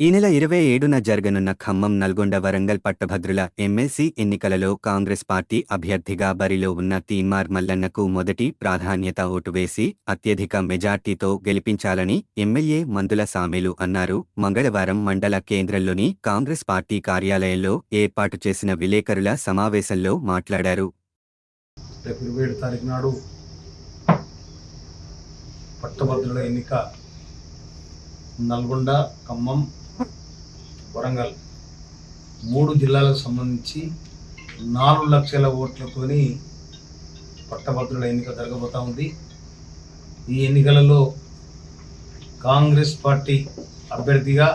ఈ నెల ఇరవై ఏడున జరగనున్న ఖమ్మం నల్గొండ వరంగల్ పట్టభద్రుల ఎమ్మెల్సీ ఎన్నికలలో కాంగ్రెస్ పార్టీ అభ్యర్థిగా బరిలో ఉన్న తీన్మార్ మల్లన్నకు మొదటి ప్రాధాన్యత ఓటు వేసి అత్యధిక మెజార్టీతో గెలిపించాలని ఎమ్మెల్యే మందుల సామేలు అన్నారు. మంగళవారం మండల కేంద్రంలోని కాంగ్రెస్ పార్టీ కార్యాలయంలో ఏర్పాటు చేసిన విలేకరుల సమావేశంలో మాట్లాడారు. నాడు పట్టభద్రుల ఎన్నిక నల్గొండ ఖమ్మం వరంగల్ మూడు జిల్లాలకు సంబంధించి నాలుగు లక్షల ఓట్లతోని పట్టభద్రుల ఎన్నిక జరగబోతూ ఉంది. ఈ ఎన్నికలలో కాంగ్రెస్ పార్టీ అభ్యర్థిగా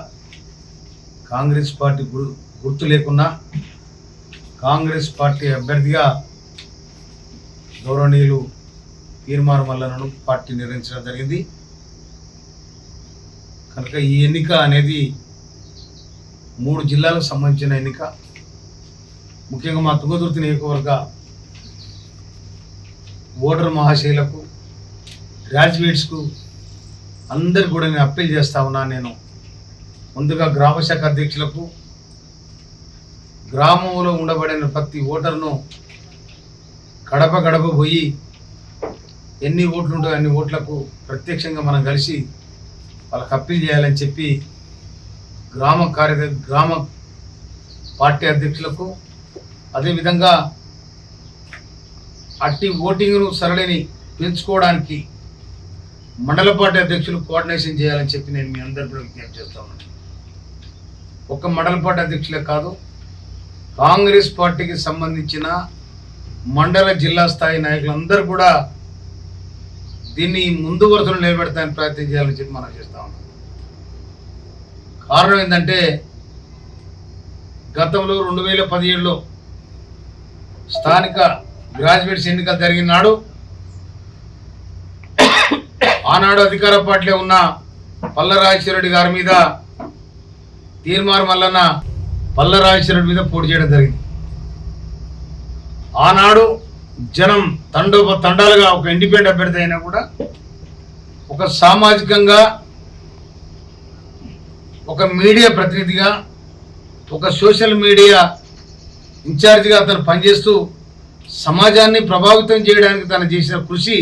కాంగ్రెస్ పార్టీ గుర్- గుర్తు లేకున్నా కాంగ్రెస్ పార్టీ అభ్యర్థిగా గౌరవనీయులు తీర్మాన మల్లనను పార్టీ నిర్వహించడం జరిగింది. కనుక ఈ ఎన్నిక అనేది మూడు జిల్లాలకు సంబంధించిన ఎన్నిక. ముఖ్యంగా మా తుంగతుర్తి నియోజకవర్గ ఓటర్ మహాశైలకు గ్రాడ్యుయేట్స్కు అందరికి కూడా నేను అప్పీల్ చేస్తా ఉన్నాను నేను ముందుగా గ్రామ శాఖ అధ్యక్షులకు గ్రామంలో ఉండబడిన ప్రతి ఓటర్ను గడప గడప పోయి ఎన్ని ఓట్లు ఉంటాయో అన్ని ఓట్లకు ప్రత్యక్షంగా మనం కలిసి వాళ్ళకి అప్పీల్ చేయాలని చెప్పి గ్రామ కార్యదర్శి గ్రామ పార్టీ అధ్యక్షులకు అదేవిధంగా అట్టి ఓటింగ్ను సరళిని పెంచుకోవడానికి మండల పార్టీ అధ్యక్షులు కోఆర్డినేషన్ చేయాలని చెప్పి నేను మీ అందరు కూడా విజ్ఞప్తి చేస్తా ఉన్నాను. ఒక్క మండల పార్టీ అధ్యక్షులే కాదు కాంగ్రెస్ పార్టీకి సంబంధించిన మండల జిల్లా స్థాయి నాయకులందరూ కూడా దీన్ని ముందు వరుసలో నిలబెడతానికి ప్రయత్నం చేయాలని చెప్పి మనం చేస్తా ఉన్నాం. కారణం ఏంటంటే గతంలో రెండు వేల పదిహేడులో స్థానిక గ్రాడ్యుయేట్స్ ఎన్నికలు జరిగిన నాడు ఆనాడు అధికార పార్టీలో ఉన్న పల్లరాజేశ్వరరెడ్డి గారి మీద తీర్మానం మల్లన్న పల్లరాజేశ్వరరెడ్డి మీద పోటీ చేయడం జరిగింది. ఆనాడు జనం తండోప తండాలుగా ఒక ఇండిపెండెంట్ అభ్యర్థి అయినా కూడా ఒక సామాజికంగా ఒక మీడియా ప్రతినిధిగా ఒక సోషల్ మీడియా ఇన్ఛార్జిగా అతను పనిచేస్తూ సమాజాన్ని ప్రభావితం చేయడానికి తను చేసిన కృషి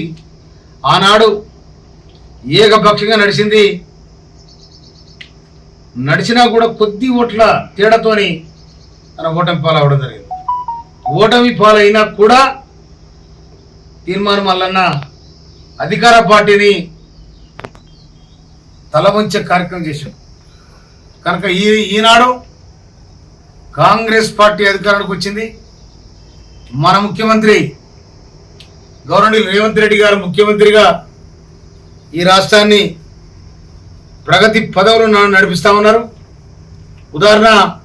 ఆనాడు ఏకపక్షంగా నడిచింది. నడిచినా కూడా కొద్ది ఓట్ల తేడాతోని తన ఓటమి పాలవడం జరిగింది. ఓటమి పాలైనా కూడా తీర్మానం మల్లన్న అధికార పార్టీని తలవంచే కార్యక్రమం చేశాడు. కనుక ఈ ఈనాడు కాంగ్రెస్ పార్టీ అధికారానికి వచ్చింది. మన ముఖ్యమంత్రి గవర్నర్ రేవంత్ రెడ్డి గారు ముఖ్యమంత్రిగా ఈ రాష్ట్రాన్ని ప్రగతి పదవులు న- నడిపిస్తా ఉన్నారు. ఉదాహరణ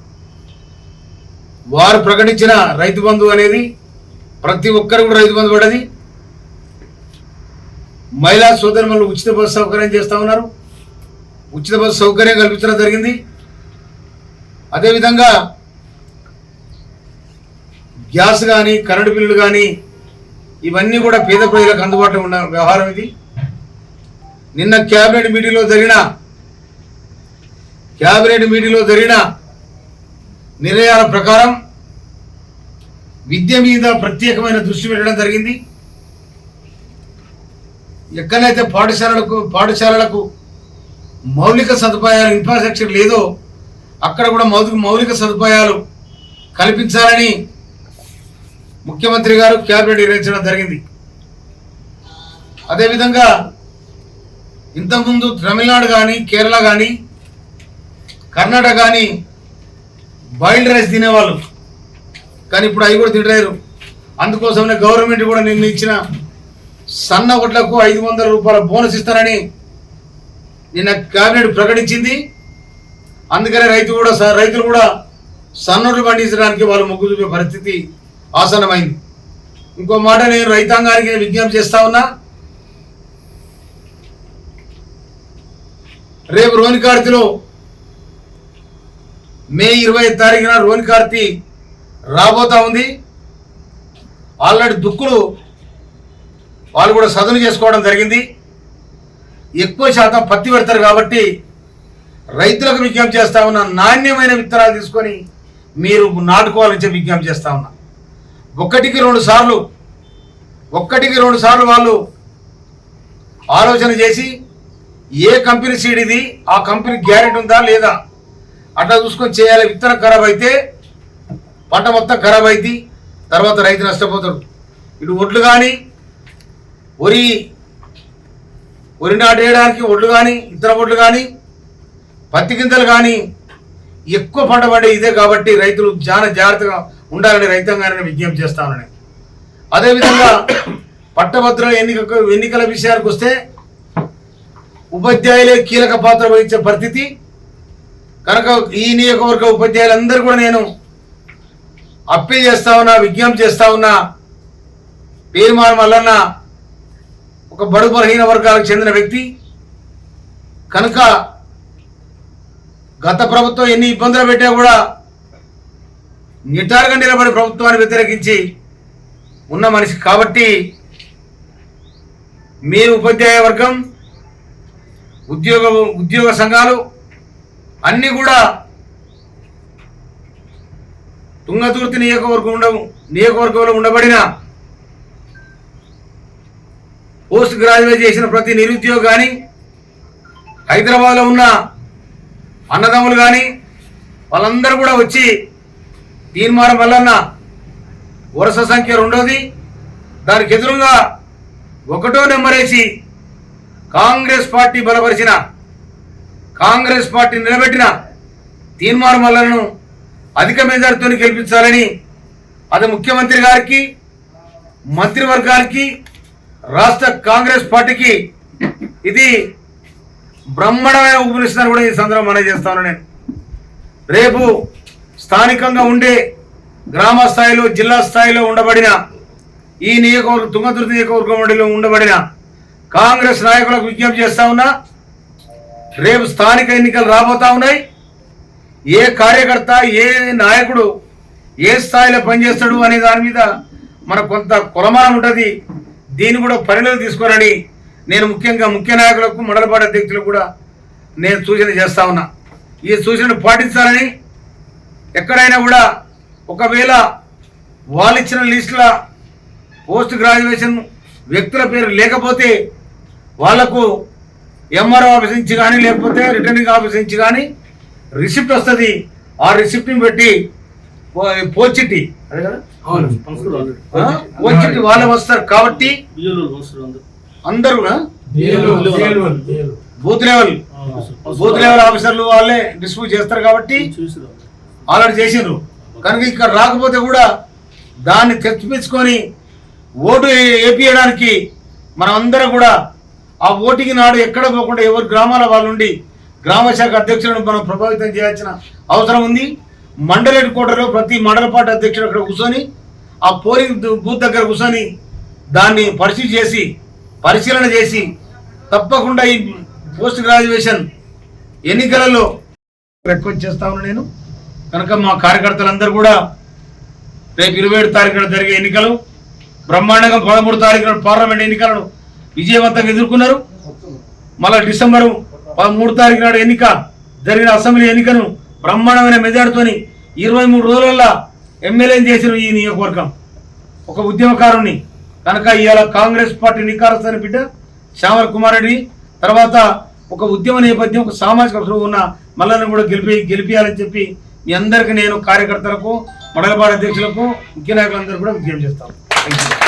వారు ప్రకటించిన రైతు బంధు అనేది ప్రతి ఒక్కరు కూడా రైతు బంధు పడది. మహిళా సోదరులు ఉచిత బస్సు సౌకర్యం చేస్తా ఉన్నారు. ఉచిత బస్సు సౌకర్యం కల్పించడం జరిగింది. అదేవిధంగా గ్యాస్ కానీ కరెంటు బిల్లులు కానీ ఇవన్నీ కూడా పేద ప్రజలకు అందుబాటులో ఉన్న వ్యవహారం ఇది. నిన్న క్యాబినెట్ మీటింగ్లో జరిగిన క్యాబినెట్ మీటింగ్లో జరిగిన నిర్ణయాల ప్రకారం విద్య మీద ప్రత్యేకమైన దృష్టి పెట్టడం జరిగింది. ఎక్కడైతే పాఠశాలలకు పాఠశాలలకు మౌలిక సదుపాయాలు ఇన్ఫ్రాస్ట్రక్చర్ లేదో అక్కడ కూడా మౌలిక మౌలిక సదుపాయాలు కల్పించాలని ముఖ్యమంత్రి గారు క్యాబినెట్ నిర్ణయించడం జరిగింది. అదేవిధంగా ఇంతకుముందు తమిళనాడు కానీ కేరళ కానీ కర్ణాటక కానీ బాయిల్డ్ రైస్ తినేవాళ్ళు. కానీ ఇప్పుడు అవి కూడా తినలేరు. అందుకోసమే గవర్నమెంట్ కూడా నిన్న ఇచ్చిన సన్న ఒడ్లకు ఐదు వందల రూపాయల బోనస్ ఇస్తారని నిన్న కేబినెట్ ప్రకటించింది. అందుకనే రైతు కూడా స- రైతులు కూడా సన్నోట్లు పండించడానికి వాళ్ళు మొగ్గు చూపే పరిస్థితి ఆసన్నమైంది. ఇంకో మాట నేను రైతాంగానికి విజ్ఞప్తి చేస్తా ఉన్నా. రేపు రోని కార్తీలో మే ఇరవై తారీఖున రోని కార్తి రాబోతా ఉంది. ఆల్రెడీ దుక్కులు వాళ్ళు కూడా సదును చేసుకోవడం జరిగింది. ఎక్కువ శాతం పత్తి పెడతారు కాబట్టి రైతులకు విజ్ఞప్తి చేస్తా ఉన్నా నాణ్యమైన విత్తనాలు తీసుకొని మీరు నాటుకోవాలని చెప్పి విజ్ఞప్తి చేస్తా ఉన్నా. ఒక్కటికి రెండు సార్లు ఒక్కటికి రెండు సార్లు వాళ్ళు ఆలోచన చేసి ఏ కంపెనీ సీడ్ ఇది ఆ కంపెనీ గ్యారెంటీ ఉందా లేదా అట్లా చూసుకొని చేయాలి. విత్తనం ఖరాబ్ అయితే పంట మొత్తం ఖరాబ్ అయితే తర్వాత రైతు నష్టపోతాడు. ఇటు ఒడ్లు కానీ వరి వరి నాటేయడానికి ఒడ్లు కానీ ఇతర ఒడ్లు కానీ పత్తి గింజలు కానీ ఎక్కువ పంట పండే ఇదే కాబట్టి రైతులు చాలా జాగ్రత్తగా ఉండాలని రైతాంగాన్ని విజ్ఞప్తి చేస్తానని అదేవిధంగా పట్టభద్రుల ఎన్నిక ఎన్నికల విషయానికి వస్తే ఉపాధ్యాయులే కీలక పాత్ర వహించే పరిస్థితి. కనుక ఈ నియోజకవర్గ ఉపాధ్యాయులందరూ కూడా నేను అప్పీల్ చేస్తా ఉన్నా విజ్ఞప్తి చేస్తా ఉన్నా మారం అల్లన్న ఒక బడు బలహీన వర్గాలకు చెందిన వ్యక్తి కనుక గత ప్రభుత్వం ఎన్ని ఇబ్బందులు పెట్టా కూడా నిటారుగా నిలబడి ప్రభుత్వాన్ని వ్యతిరేకించి ఉన్న మనిషి కాబట్టి మీరు ఉపాధ్యాయ వర్గం ఉద్యోగ ఉద్యోగ సంఘాలు అన్నీ కూడా తుంగతుర్తి నియోజకవర్గం ఉండ నియోజకవర్గంలో ఉండబడిన పోస్ట్ గ్రాడ్యుయేట్ చేసిన ప్రతి నిరుద్యోగి కానీ హైదరాబాద్లో ఉన్న అన్నదమ్ములు కానీ వాళ్ళందరూ కూడా వచ్చి తీర్మానం వల్లన్న వరుస సంఖ్య రెండోది. దానికి ఎదురుగా ఒకటో నెంబర్ వేసి కాంగ్రెస్ పార్టీ బలపరిచిన కాంగ్రెస్ పార్టీ నిలబెట్టిన తీర్మానం వల్లను అధిక మెజార్టీతో గెలిపించాలని అది ముఖ్యమంత్రి గారికి మంత్రివర్గానికి రాష్ట్ర కాంగ్రెస్ పార్టీకి ఇది బ్రహ్మణమైన ఉపనిస్తున్నారు కూడా ఈ సందర్భం మనం చేస్తాను నేను. రేపు స్థానికంగా ఉండే గ్రామ స్థాయిలో జిల్లా స్థాయిలో ఉండబడిన ఈ నియోజకవర్గం తుంగతుర్తి నియోజకవర్గంలో ఉండబడిన కాంగ్రెస్ నాయకులకు విజ్ఞప్తి చేస్తా ఉన్నా రేపు స్థానిక ఎన్నికలు రాబోతా ఉన్నాయి. ఏ కార్యకర్త ఏ నాయకుడు ఏ స్థాయిలో పనిచేస్తాడు అనే దాని మీద మన కొంత కొలమానం ఉంటుంది. దీన్ని కూడా పరిణతి తీసుకోరని నేను ముఖ్యంగా ముఖ్య నాయకులకు మండలపాటి అధ్యక్షులకు కూడా నేను సూచన చేస్తా ఉన్నా. ఈ సూచనను పాటించాలని ఎక్కడైనా కూడా ఒకవేళ వాళ్ళు ఇచ్చిన లిస్టుల పోస్ట్ గ్రాడ్యుయేషన్ వ్యక్తుల పేరు లేకపోతే వాళ్ళకు ఎంఆర్ఓ ఆఫీస్ నుంచి కానీ లేకపోతే రిటర్నింగ్ ఆఫీస్ నుంచి కానీ రిసిప్ట్ వస్తుంది. ఆ రిసిప్ట్ని పెట్టి పోచిట్టి అదే కదా? పోచిట్టి వాళ్ళే వస్తారు కాబట్టి అందరూ బూత్ లెవెల్. బూత్ లెవెల్ ఆఫీసర్లు వాళ్ళే డిస్ట్రిబ్యూట్ చేస్తారు కాబట్టి ఆల్రెడీ చేసిండ్రు. కనుక ఇక్కడ రాకపోతే కూడా దాన్ని తెచ్చిపించుకొని ఓటు వేపియడానికి మనం అందరం కూడా ఆ ఓటింగ్ నాడు ఎక్కడ పోకుండా ఎవరి గ్రామాల వాళ్ళు ఉండి గ్రామ శాఖ అధ్యక్షులను మనం ప్రభావితం చేయాల్సిన అవసరం ఉంది. మండల హెడ్ క్వార్టర్లో ప్రతి మండల పార్టీ అధ్యక్షుడు అక్కడ కూర్చొని ఆ పోలింగ్ బూత్ దగ్గర కూర్చొని దాన్ని పరిశీలి చేసి పరిశీలన చేసి తప్పకుండా ఈ పోస్ట్ గ్రాడ్యుయేషన్ ఎన్నికలలో రిక్వెస్ట్ చేస్తా నేను. కనుక మా కార్యకర్తలందరూ కూడా రేపు ఇరవై ఏడు తారీఖున జరిగే ఎన్నికలు బ్రహ్మాండంగా పదమూడు తారీఖున పార్లమెంట్ ఎన్నికలను విజయవంతంగా ఎదుర్కొన్నారు. మళ్ళా డిసెంబరు పదమూడు తారీఖు నాడు ఎన్నిక జరిగిన అసెంబ్లీ ఎన్నికను బ్రహ్మాండమైన మెజార్టీతోని ఇరవై మూడు రోజులలో ఎమ్మెల్యేని చేసిన ఈ నియోజకవర్గం. ఒక ఉద్యమకారుని కనుక ఇవాళ కాంగ్రెస్ పార్టీ నికారస్థాని బిడ్డ శ్యామల కుమార్ రెడ్డి తర్వాత ఒక ఉద్యమ నేపథ్యం ఒక సామాజిక స్పృహ ఉన్న మల్లన్న కూడా గెలిపి గెలిపియాలని చెప్పి మీ అందరికీ నేను కార్యకర్తలకు మండలపాటి అధ్యక్షులకు ముఖ్య నాయకులందరూ కూడా విజ్ఞప్తి చేస్తాను. Thank you